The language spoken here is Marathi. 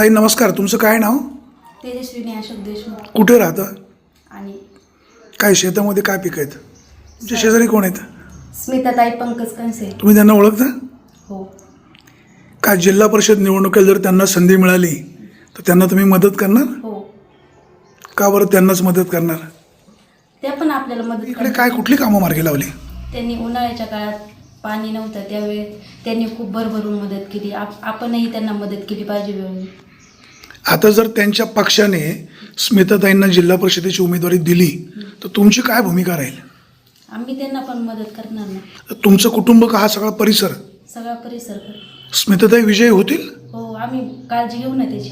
ताई नमस्कार. तुमचं काय नाव? तेजस्विनी अशोक देशमुख. कुठे राहतं? आणि काय शेतामध्ये काय पिकं आहेत? तुमच्या शेजारी कोण आहेत? स्मिताताई पंकज कंसे तुम्ही त्यांना ओळखता? हो. काय जिल्हा परिषद निवडणुकीला जर त्यांना संधी मिळाली तर त्यांना तुम्ही मदत करणार? हो. का बरं त्यांनाच मदत करणार? त्या पण आपल्याला मदत इकडे काय कुठली कामं मार्गी लावली? त्यांनी उन्हाळ्याच्या काळात पाणी नव्हतं त्यावेळी त्यांनी खूप भरभरून मदत केली. आप आपणही त्यांना मदत केली पाहिजे वेळोवेळी आता जर त्यांच्या पक्षाने स्मिताताईंना जिल्हा परिषदेची उमेदवारी दिली तर तुमची काय भूमिका राहील? आम्ही त्यांना पण मदत करणार ना. तर तुमचं कुटुंब का हा सगळा परिसर? सगळा परिसर. कर स्मिताताई विजयी होतील? हो आम्ही काळजी घेऊ ना त्याची.